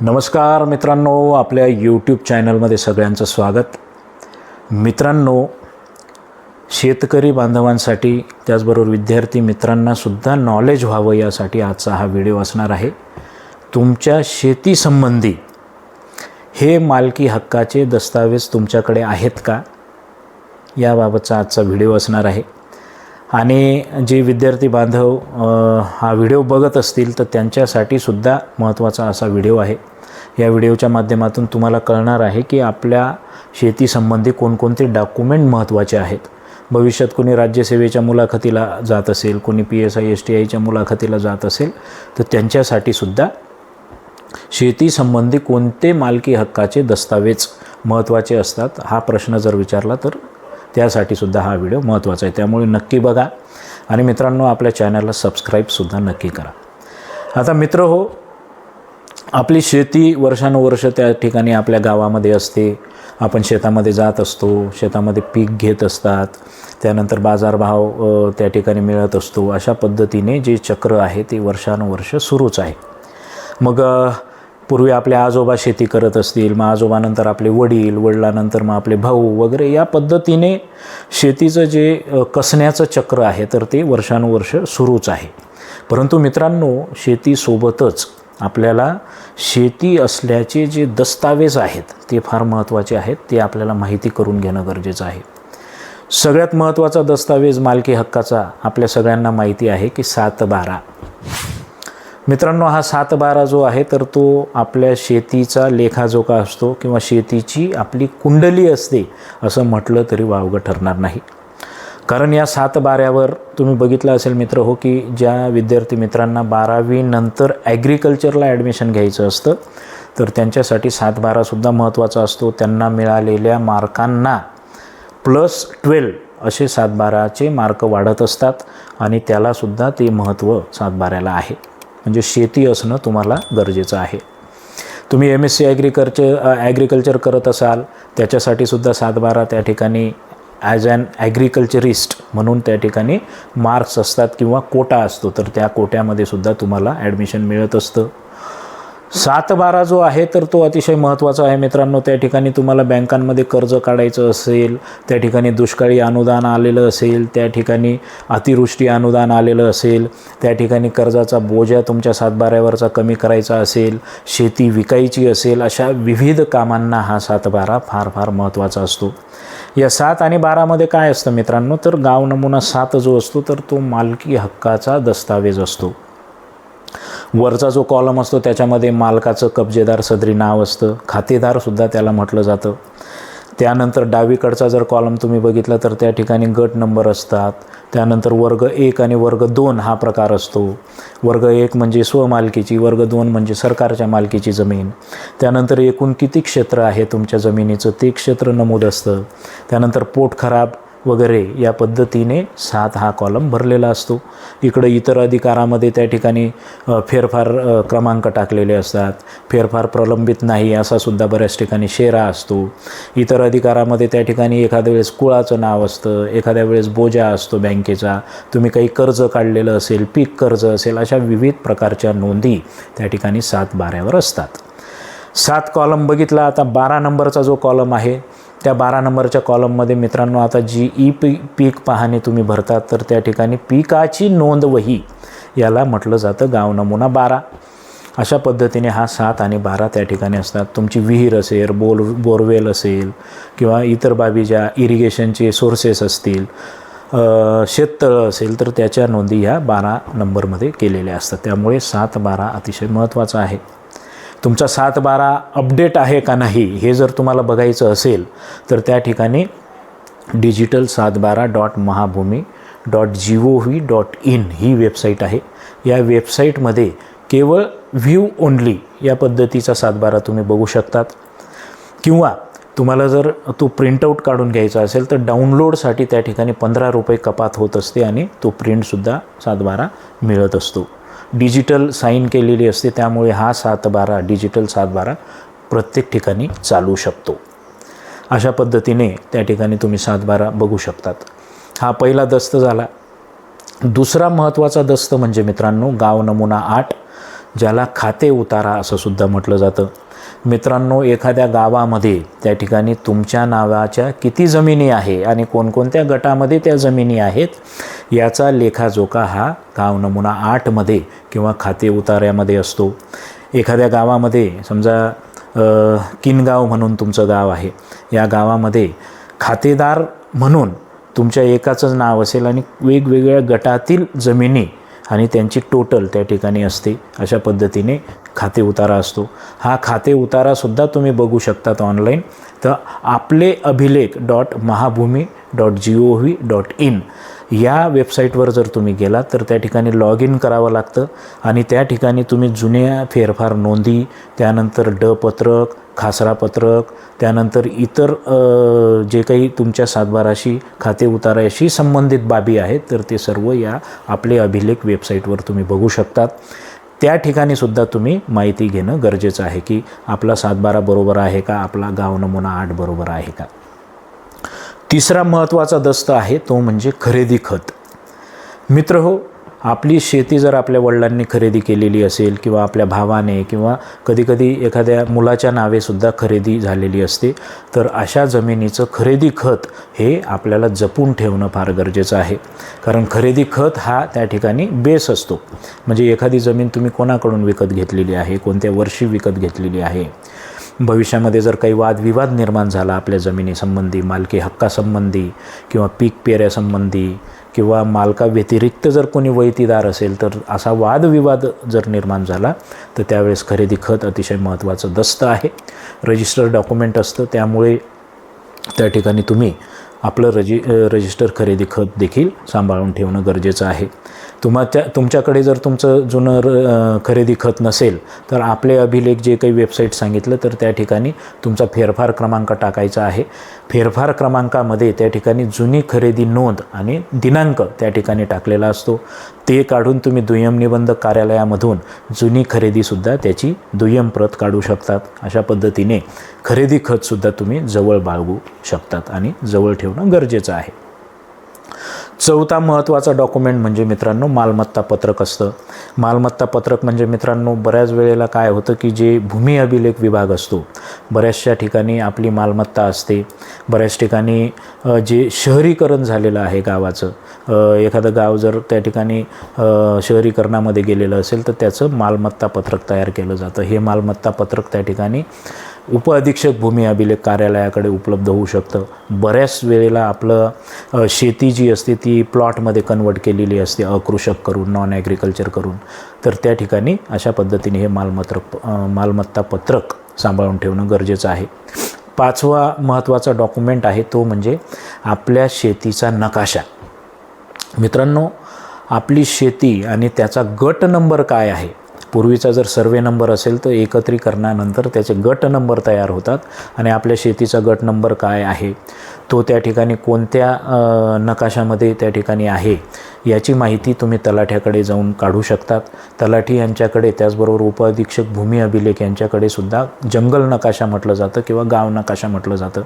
नमस्कार मित्रांनो आपल्या यूट्यूब चॅनलमध्ये सगळ्यांचं स्वागत. मित्रांनो शेतकरी बांधवांसाठी त्याचबरोबर विद्यार्थी मित्रांनासुद्धा नॉलेज व्हावं यासाठी आजचा हा व्हिडिओ असणार आहे. तुमच्या शेतीसंबंधी हे मालकी हक्काचे दस्तावेज तुमच्याकडे आहेत का? याबाबतचा आजचा व्हिडिओ असणार आहे. आणि जे विद्यार्थी बांधव हा व्हिडिओ बघत असतील तर त्यांच्यासाठी सुद्धा महत्त्वाचा असा व्हिडिओ आहे. या व्हिडिओच्या माध्यमातून तुम्हाला कळणार आहे की आपल्या शेतीसंबंधी कोणकोणते डॉक्युमेंट महत्त्वाचे आहेत. भविष्यात कोणी राज्यसेवेच्या मुलाखतीला जात असेल कोणी P S I S T आयच्या मुलाखतीला जात असेल तर त्यांच्यासाठी सुद्धा शेतीसंबंधी कोणते मालकी हक्काचे दस्तावेज महत्त्वाचे असतात हा प्रश्न जर विचारला तर त्यासाठी सुद्धा हा व्हिडिओ महत्त्वाचा आहे. त्यामुळे नक्की बघा. आणि मित्रांनो आपल्या चॅनलला सबस्क्राईबसुद्धा नक्की करा. आता मित्र हो आपली शेती वर्षानुवर्ष त्या ठिकाणी आपल्या गावामध्ये असते. आपण शेतामध्ये जात असतो. शेतामध्ये पीक घेत असतात. त्यानंतर बाजारभाव त्या ठिकाणी मिळत असतो. अशा पद्धतीने जे चक्र आहे ते वर्षानुवर्ष सुरूच आहे. मग पूर्वी आपले आजोबा शेती करत असतील मग आजोबानंतर आपले वडील वडिलानंतर मग आपले भाऊ वगैरे या पद्धतीने शेतीचं जे कसण्याचं चक्र आहे तर ते वर्षानुवर्ष सुरूच आहे. परंतु मित्रांनो शेतीसोबतच आपल्याला शेती असल्याचे जे दस्तावेज आहेत ते फार महत्त्वाचे आहेत ते आपल्याला माहिती करून घेणं गरजेचं आहे. सगळ्यात महत्त्वाचा दस्तावेज मालकी हक्काचा आपल्या सगळ्यांना माहिती आहे की सात बारा. मित्रांनो हा सात बारा जो आहे तर तो आपल्या शेतीचा लेखाजोखा असतो किंवा शेतीची आपली कुंडली असते असं म्हटलं तरी वावगं ठरणार नाही. कारण या सात बाऱ्यावर तुम्ही बघितलं असेल मित्र हो की ज्या विद्यार्थी मित्रांना बारावी नंतर ॲग्रिकल्चरला ॲडमिशन घ्यायचं असतं तर त्यांच्यासाठी सात बारासुद्धा महत्त्वाचा असतो. त्यांना मिळालेल्या मार्कांना प्लस ट्वेल्व असे सातबाराचे मार्क वाढत असतात आणि त्यालासुद्धा ते महत्त्व सातबाऱ्याला आहे. म्हणजे शेती असणं तुम्हाला गरजेचं आहे. तुम्ही M S C agriculture agriculture करत असाल त्याच्यासाठी सुद्धा सातबारा त्या ठिकाणी ॲज ॲन ॲग्रिकल्चरिस्ट म्हणून त्या ठिकाणी मार्क्स असतात किंवा कोटा असतो तर त्या कोट्यामध्ये सुद्धा तुम्हाला ॲडमिशन मिळत असतं. सात बारा जो आहे तर तो अतिशय महत्त्वाचा आहे मित्रांनो. त्या ठिकाणी तुम्हाला बँकांमध्ये कर्ज काढायचं असेल त्या ठिकाणी दुष्काळी अनुदान आलेलं असेल त्या ठिकाणी अतिवृष्टी अनुदान आलेलं असेल त्या ठिकाणी कर्जाचा बोजा तुमच्या सातबाऱ्यावरचा कमी करायचा असेल शेती विकायची असेल अशा विविध कामांना हा सातबारा फार फार महत्त्वाचा असतो. या सात आणि बारामध्ये काय असतं मित्रांनो तर गाव नमुना सात जो असतो तर तो मालकी हक्काचा दस्तावेज असतो. वरचा जो कॉलम असतो त्याच्यामध्ये मालकाचं कब्जेदार सदरी नाव असतं. खातेदारसुद्धा त्याला म्हटलं जातं. त्यानंतर डावीकडचा जर कॉलम तुम्ही बघितला तर त्या ठिकाणी गट नंबर असतात. त्यानंतर वर्ग एक आणि वर्ग दोन हा प्रकार असतो. वर्ग एक म्हणजे स्वमालकीची वर्ग दोन म्हणजे सरकारच्या मालकीची जमीन. त्यानंतर एकूण किती क्षेत्र आहे तुमच्या जमिनीचं ते क्षेत्र नमूद असतं. त्यानंतर पोट खराब वगैरे या पद्धतीने सात हा कॉलम भरलेला असतो. इकडं इतर अधिकारामध्ये त्या ठिकाणी फेरफार क्रमांक टाकलेले असतात. फेरफार प्रलंबित नाही असा सुद्धा बऱ्याच ठिकाणी शेरा असतो. इतर अधिकारामध्ये त्या ठिकाणी एखाद्या वेळेस कुळाचं नाव असतं एखाद्या वेळेस बोजा असतो बँकेचा. तुम्ही काही कर्ज काढलेलं असेल पीक कर्ज असेल अशा विविध प्रकारच्या नोंदी त्या ठिकाणी सात बाऱ्यावर असतात. सात कॉलम बघितला आता बारा नंबरचा जो कॉलम आहे त्या बारा नंबरच्या कॉलममध्ये मित्रांनो आता जी ई पी पीक पाहणी तुम्ही भरतात तर त्या ठिकाणी पिकाची नोंद वही याला म्हटलं जातं गाव नमुना बारा. अशा पद्धतीने हा सात आणि बारा त्या ठिकाणी असतात. तुमची विहीर असेल बोर बोरवेल असेल किंवा इतर बाबी ज्या इरिगेशनचे सोर्सेस असतील शेततळं असेल तर त्याच्या नोंदी ह्या बारा नंबरमध्ये केलेल्या असतात. त्यामुळे सात बारा अतिशय महत्त्वाचा आहे. तुमचा सात बारा अपडेट आहे का नाही हे जर तुम्हाला बघायचं असेल तर त्या ठिकाणी डिजिटल सात बारा dot Mahabhumi dot G O V dot in he website आहे. या वेबसाईटमध्ये केवळ व्ह्यू ओनली या पद्धतीचा सातबारा तुम्ही बघू शकतात. किंवा तुम्हाला जर तो प्रिंटआउट काढून घ्यायचा असेल तर डाउनलोडसाठी त्या ठिकाणी पंधरा रुपये कपात होत असते आणि तो प्रिंटसुद्धा सातबारा मिळत असतो. डिजिटल साईन केलेली असते त्यामुळे हा सातबारा डिजिटल सातबारा प्रत्येक ठिकाणी चालू शकतो. अशा पद्धतीने त्या ठिकाणी तुम्ही सातबारा बघू शकतात. हा पहिला दस्त झाला. दुसरा महत्त्वाचा दस्त म्हणजे मित्रांनो गाव नमुना आठ ज्याला खाते उतारा असं सुद्धा म्हटलं जातं. मित्रांनो एखाद्या गावामध्ये त्या ठिकाणी तुमच्या नावाच्या किती जमिनी आहे आणि कोणकोणत्या गटामध्ये त्या जमिनी आहेत याचा लेखाजोखा हा गाव नमुना आठमध्ये किंवा खाते उतार्यामध्ये असतो. एखाद्या गावामध्ये समजा किनगाव म्हणून तुमचं गाव आहे. या गावामध्ये खातेदार म्हणून तुमच्या एकाचंच नाव असेल आणि वेगवेगळ्या गटातील जमिनी आणि त्यांची टोटल त्या ठिकाणी असते. अशा पद्धतीने खाते उतारा असतो. हा खाते उतारासुद्धा तुम्ही बघू शकतात ऑनलाईन तर आपले अभिलेख dot Mahabhumi dot G O V dot in या वेबसाईटवर जर तुम्ही गेलात तर त्या ठिकाणी लॉग इन करावं लागतं आणि त्या ठिकाणी तुम्ही जुन्या फेरफार नोंदी त्यानंतर ड पत्रक खासरा पत्रक त्यानंतर इतर जे काही तुमच्या सातबाराशी खाते उताराशी संबंधित बाबी आहेत तर ते सर्व या आपले अभिलेख वेबसाईटवर तुम्ही बघू शकतात. त्या ठिकाणी सुद्धा तुम्ही माहिती घेणं गरजेचं आहे की आपला सातबारा बरोबर आहे का? आपला गाव नमुना आठ बरोबर आहे का? तिसरा महत्त्वाचा दस्त आहे तो म्हणजे खरेदी खत. मित्र हो आपली शेती जर आपल्या वडिलांनी खरेदी केलेली असेल किंवा आपल्या भावाने किंवा कधीकधी एखाद्या मुलाच्या नावेसुद्धा खरेदी झालेली असते तर अशा जमिनीचं खरेदी खत हे आपल्याला जपून ठेवणं फार गरजेचं आहे. कारण खरेदी खत हा त्या ठिकाणी बेस असतो. म्हणजे एखादी जमीन तुम्ही कोणाकडून विकत घेतलेली आहे कोणत्या वर्षी विकत घेतलेली आहे? भविष्यामध्ये जर काही वादविवाद निर्माण झाला आपल्या जमिनीसंबंधी मालकी हक्कासंबंधी किंवा पीक पेऱ्यासंबंधी किंवा मालकाव्यतिरिक्त जर कोणी वैतीदार असेल तर असा वादविवाद जर निर्माण झाला तर त्यावेळेस खरेदी खत अतिशय महत्त्वाचं दस्त आहे. रजिस्टर डॉक्युमेंट असतं त्यामुळे त्या ठिकाणी तुम्ही आपलं रजि रजिस्टर खरेदी खत देखील सांभाळून ठेवणं गरजेचं आहे. तुम्हा त्या तुमच्याकडे जर तुमचं जुनं र खरेदी खत नसेल तर आपले अभिलेख जे काही वेबसाईट सांगितलं तर त्या ठिकाणी तुमचा फेरफार क्रमांक टाकायचा आहे. फेरफार क्रमांकामध्ये त्या ठिकाणी जुनी खरेदी नोंद आणि दिनांक त्या ठिकाणी टाकलेला असतो. ते काढून तुम्ही दुय्यम निबंधक कार्यालयामधून जुनी खरेदीसुद्धा त्याची दुय्यम प्रत काढू शकतात. अशा पद्धतीने खरेदी खतसुद्धा तुम्ही जवळ बाळगू शकतात आणि जवळ ठेवणं गरजेचं आहे. चौथा महत्त्वाचा डॉक्युमेंट म्हणजे मित्रांनो मालमत्ता पत्रक असतं. मालमत्ता पत्रक म्हणजे मित्रांनो बऱ्याच वेळेला काय होतं की जे भूमी अभिलेख विभाग असतो बऱ्याचशा ठिकाणी आपली मालमत्ता असते. बऱ्याच ठिकाणी जे शहरीकरण झालेलं आहे गावाचं एखादं गाव जर त्या ठिकाणी शहरीकरणामध्ये गेलेलं असेल तर त्याचं मालमत्ता पत्रक तयार केलं जातं. हे मालमत्ता पत्रक त्या ठिकाणी उपअधीक्षक भूमी अभिलेख कार्यालयाकडे उपलब्ध होऊ शकतं. बऱ्याच वेळेला आपलं शेती जी असते ती प्लॉटमध्ये कन्वर्ट केलेली असते अकृषक करून नॉन ॲग्रिकल्चर करून. तर त्या ठिकाणी अशा पद्धतीने हे मालमत्रक मालमत्ता पत्रक सांभाळून ठेवणं गरजेचं आहे. पाचवा महत्त्वाचा डॉक्युमेंट आहे तो म्हणजे आपल्या शेतीचा नकाशा. मित्रांनो आपली शेती आणि त्याचा गट नंबर काय आहे? पूर्वीचा जर सर्वे नंबर असेल तर एकत्रीकरणानंतर त्याचे गट नंबर तयार होतात. आणि आपल्या शेतीचा गट नंबर काय आहे? तो त्या ठिकाणी कोणत्या नकाशामध्ये त्या ठिकाणी आहे याची माहिती तुम्ही तलाठ्याकडे जाऊन काढू शकतात. तलाठी यांच्याकडे त्याचबरोबर उपअधीक्षक भूमी अभिलेख यांच्याकडे सुद्धा जंगल नकाशा म्हटलं जातं किंवा गाव नकाशा म्हटलं जातं.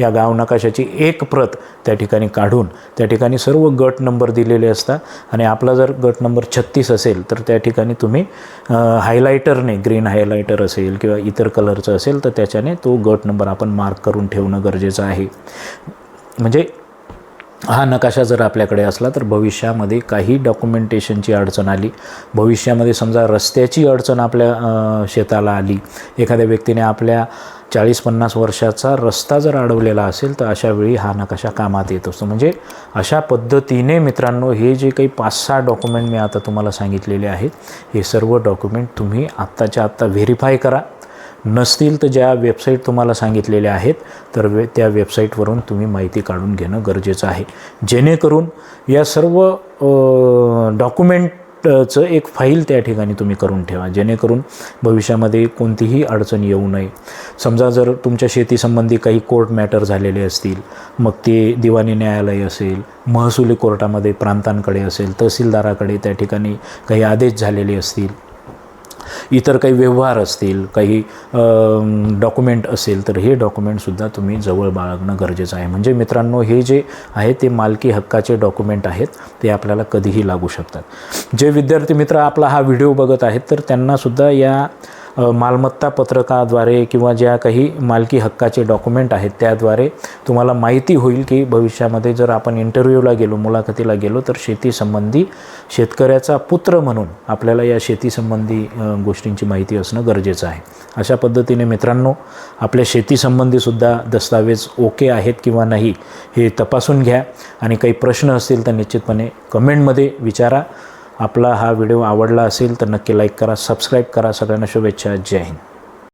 या गाव नकाशाची एक प्रत त्या ठिकाणी काढून त्या ठिकाणी सर्व गट नंबर दिलेले असतात आणि आपला जर गट नंबर छत्तीस असेल तर त्या ठिकाणी तुम्ही हायलायटरने ग्रीन हायलायटर असेल किंवा इतर कलरचं असेल तर त्याच्याने तो गट नंबर आपण मार्क करून ठेवणं गरजेचं आहे. म्हणजे हा नकाशा जर आपल्याकडे असला तर भविष्यामध्ये काही डॉक्युमेंटेशनची अडचण आली. भविष्यामध्ये समजा रस्त्याची अडचण आपल्या शेताला आली. एखाद्या व्यक्तीने आपल्या चाळीस पन्नास वर्षाचा रस्ता जर अडवलेला असेल तर अशा वेळी हा नकाशा कामात येत असतो. म्हणजे अशा पद्धतीने मित्रांनो हे जे काही पाच सहा डॉक्युमेंट मी आता तुम्हाला सांगितलेले आहेत हे सर्व डॉक्युमेंट तुम्ही आत्ताच्या आत्ता व्हेरीफाय करा. नसतील तर ज्या वेबसाईट तुम्हाला सांगितलेल्या आहेत तर वे त्या वेबसाईटवरून तुम्ही माहिती काढून घेणं गरजेचं आहे. जेणेकरून या सर्व डॉक्युमेंटचं एक फाईल त्या ठिकाणी तुम्ही करून ठेवा. जेणेकरून भविष्यामध्ये कोणतीही अडचण येऊ नये. समजा जर तुमच्या शेतीसंबंधी काही कोर्ट मॅटर झालेले असतील मग ते दिवाणी न्यायालय असेल महसुली कोर्टामध्ये प्रांतांकडे असेल तहसीलदाराकडे त्या ठिकाणी काही आदेश झालेले असतील इतर काही व्यवहार असतील काही डॉक्युमेंट असेल तर हे डॉक्युमेंटसुद्धा तुम्ही जवळ बाळगणं गरजेचं आहे. म्हणजे मित्रांनो हे जे आहे ते मालकी हक्काचे डॉक्युमेंट आहेत ते आपल्याला कधीही लागू शकतात. जे विद्यार्थी मित्र आपला हा व्हिडिओ बघत आहेत तर त्यांनासुद्धा या मालमत्ता पत्रकाद्वारे किंवा ज्या काही मालकी हक्काचे डॉक्युमेंट आहेत त्याद्वारे तुम्हाला माहिती होईल की भविष्यामध्ये जर आपण इंटरव्ह्यूला गेलो मुलाखतीला गेलो तर शेतीसंबंधी शेतकऱ्याचा पुत्र म्हणून आपल्याला या शेतीसंबंधी गोष्टींची माहिती असणं गरजेचं आहे. अशा पद्धतीने मित्रांनो आपल्या शेतीसंबंधीसुद्धा दस्तावेज ओके आहेत किंवा नाही हे तपासून घ्या. आणि काही प्रश्न असतील तर निश्चितपणे कमेंटमध्ये विचारा. आपला हा व्हिडिओ आवडला असेल तर नक्की लाईक करा सबस्क्राईब करा. सगळ्यांना शुभेच्छा. जय हिंद.